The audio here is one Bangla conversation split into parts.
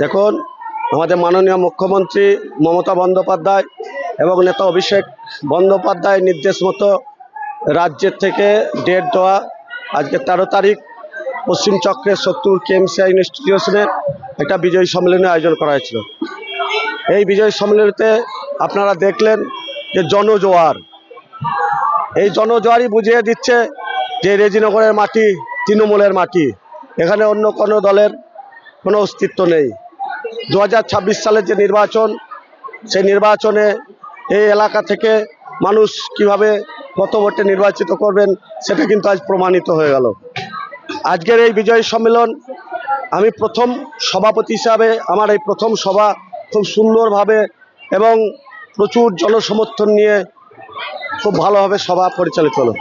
দেখুন, আমাদের মাননীয় মুখ্যমন্ত্রী মমতা বন্দ্যোপাধ্যায় এবং নেতা অভিষেক বন্দ্যোপাধ্যায় নির্দেশ মতো রাজ্যের থেকে ডেট দেওয়া আজকে তেরো তারিখ পশ্চিম চক্রের সত্তর কেএমসিআই ইনস্টিটিউশনের একটা বিজয় সম্মেলনের আয়োজন করা হয়েছিল। এই বিজয় সম্মেলনীতে আপনারা দেখলেন যে জনজোয়ার। এই জনজোয়ারই বুঝিয়ে দিচ্ছে যে রেজিনগরের মাটি তৃণমূলের মাটি। এখানে অন্য কোনো দলের কোনো অস্তিত্ব নেই। দু হাজার ছাব্বিশ সালের যে নির্বাচন, সেই নির্বাচনে এই এলাকা থেকে মানুষ কীভাবে কত ভোটে নির্বাচিত করবেন, সেটা কিন্তু আজ প্রমাণিত হয়ে গেল। আজকের এই বিজয় সম্মেলন, আমি প্রথম সভাপতি হিসাবে, আমার এই প্রথম সভা খুব সুন্দরভাবে এবং প্রচুর জনসমর্থন নিয়ে খুব ভালোভাবে সভা পরিচালিত হলো?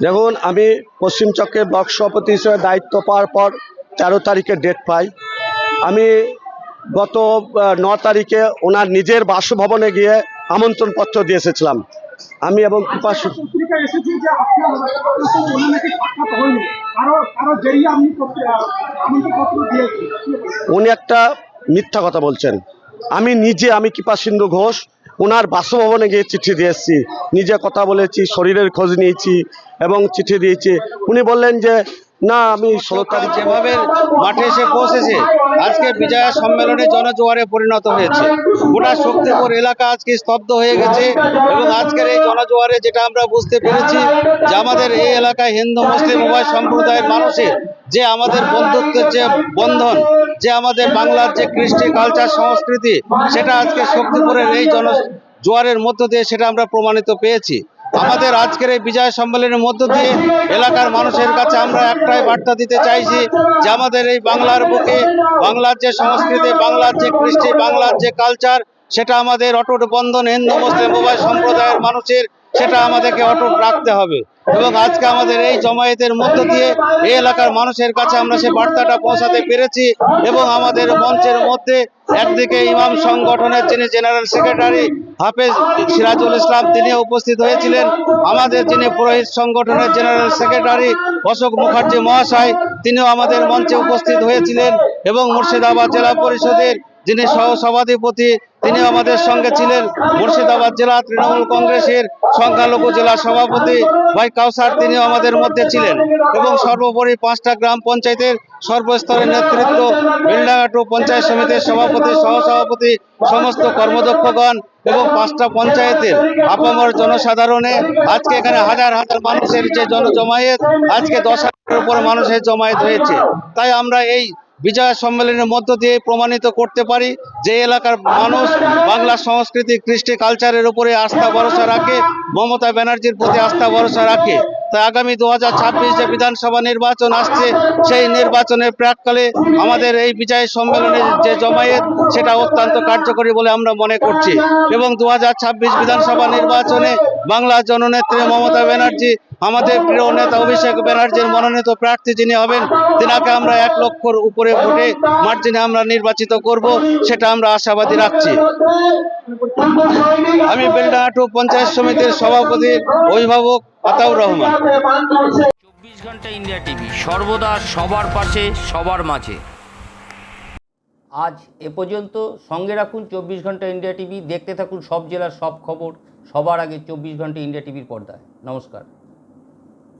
দেখুন, আমি পশ্চিম চক্রের ব্লক সভাপতি হিসেবে দায়িত্ব পাওয়ার পর তেরো তারিখে ডেট পাই আমি গত ন তারিখে ওনার নিজের বাসভবনে গিয়ে আমন্ত্রণপত্র দিয়ে এসেছিলাম। আমি এবং কৃপা সু- পত্রিকায় এসেছে যে আপনার আপনার সঙ্গে ওনার নাকি সাক্ষাৎ হয়নি। কারও কারও জেরিয়ে আপনি পত্র- আমন্ত্রণপত্র দিয়েছেন। কি বলবেন? উনি একটা মিথ্যা কথা বলছেন। আমি নিজে আমি কৃপা সিন্ধু ঘোষ ওনার বাসভবনে গিয়ে চিঠি দিয়ে এসেছি। নিজে কথা বলেছি শরীরের খোঁজ নিয়েছি এবং চিঠি দিয়েছি। উনি বললেন যে না, আমি ষোলো তারিখ যেভাবে মাঠে এসে পৌঁছেছে, আজকে বিজয়া সম্মেলনে জনজোয়ারে পরিণত হয়েছে। গোটা শক্তিপুর এলাকা আজকে স্তব্ধ হয়ে গেছে এবং আজকের এই জনজোয়ারে যেটা আমরা বুঝতে পেরেছি যে আমাদের এই এলাকায় হিন্দু, মুসলিম, উভয় সম্প্রদায়ের মানুষের যে আমাদের বন্ধুত্বের যে বন্ধন, যে আমাদের বাংলার যে কৃষ্টি কালচার সংস্কৃতি, সেটা আজকে শক্তিপুরের এই জন জোয়ারের মধ্য দিয়ে সেটা আমরা প্রমাণিত পেয়েছি। আমাদের আজকের এই বিজয় সম্মেলনের মধ্য দিয়ে এলাকার মানুষের কাছে আমরা একটাই বার্তা দিতে চাইছি যে আমাদের এই বাংলার বুকে, বাংলার যে সংস্কৃতি, বাংলার যে কৃষ্টি, বাংলার যে কালচার সেটা আমাদের অটুট বন্ধন হিন্দু, মুসলিম, উভয় সম্প্রদায়ের মানুষের সেটা আমাদেরকে অটুট রাখতে হবে। এবং আজকে আমাদের এই জমায়েতের মধ্য দিয়ে এই এলাকার মানুষের কাছে আমরা সে বার্তাটা পৌঁছাতে পেরেছি এবং আমাদের মঞ্চের মধ্যে একদিকে ইমাম সংগঠনের যিনি জেনারেল সেক্রেটারি হাফেজ সিরাজুল ইসলাম তিনি উপস্থিত হয়েছিলেন। আমাদের যিনি পুরোহিত সংগঠনের জেনারেল সেক্রেটারি অশোক মুখার্জি মহাশয় তিনিও আমাদের মঞ্চে উপস্থিত হয়েছিলেন এবং মুর্শিদাবাদ জেলা পরিষদের যিনি সহ সভাধিপতি তিনি আমাদের সঙ্গে ছিলেন মুর্শিদাবাদ জেলা তৃণমূল কংগ্রেসের সংখ্যালঘু জেলা সভাপতি ভাই কাউসার, তিনিও আমাদের মধ্যে ছিলেন। এবং সর্বোপরি পাঁচটা গ্রাম পঞ্চায়েতের সর্বস্তরের নেতৃত্ব বেলডাঙ্গাটু পঞ্চায়েত সমিতির সভাপতি, সহসভাপতি, সমস্ত কর্মদক্ষগণ এবং পাঁচটা পঞ্চায়েতের আপামর জনসাধারণে আজকে এখানে হাজার হাজার মানুষের যে জনজমায়েত, আজকে দশ হাজারের উপর মানুষের জমায়েত হয়েছে। তাই আমরা এই বিজয় সম্মেলনের মধ্য দিয়ে প্রমাণিত করতে পারি যে এলাকার মানুষ বাংলা সংস্কৃতি, কৃষ্টি কালচারের উপরে আস্থা, ভরসা রাখে, মমতা ব্যানার্জির প্রতি আস্থা, ভরসা রাখে। তাই আগামী দু হাজার ছাব্বিশ যে বিধানসভা নির্বাচন আসছে, সেই নির্বাচনের প্রাককালে আমাদের এই বিজয় সম্মেলনের যে জমায়েত, সেটা অত্যন্ত কার্যকরী বলে আমরা মনে করছি। এবং দু হাজার ছাব্বিশ বিধানসভা নির্বাচনে বাংলার জননেত্রী মমতা ব্যানার্জি আমাদের প্রিয় নেতা অভিষেক ব্যানার্জির মনোনীত প্রার্থী যিনি হবেন তিনাকে আমরা এক লক্ষর উপরে ভোটে মার্জিনে আমরা নির্বাচিত করব সেটা আমরা আশাবাদী রাখছি। আমি বেলডাহাটু পঞ্চায়েত সমিতির সভাপতি অভিভাবক আতাউর রহমান। চব্বিশ ঘণ্টা ইন্ডিয়া টিভি সর্বদা সবার পাশে সবার মাঝে। আজ এ পর্যন্ত সঙ্গে রাখুন চব্বিশ ঘণ্টা ইন্ডিয়া টিভি দেখতে থাকুন সব জেলার সব খবর সবার আগে চব্বিশ ঘণ্টা ইন্ডিয়া টিভির পর্দায়। নমস্কার।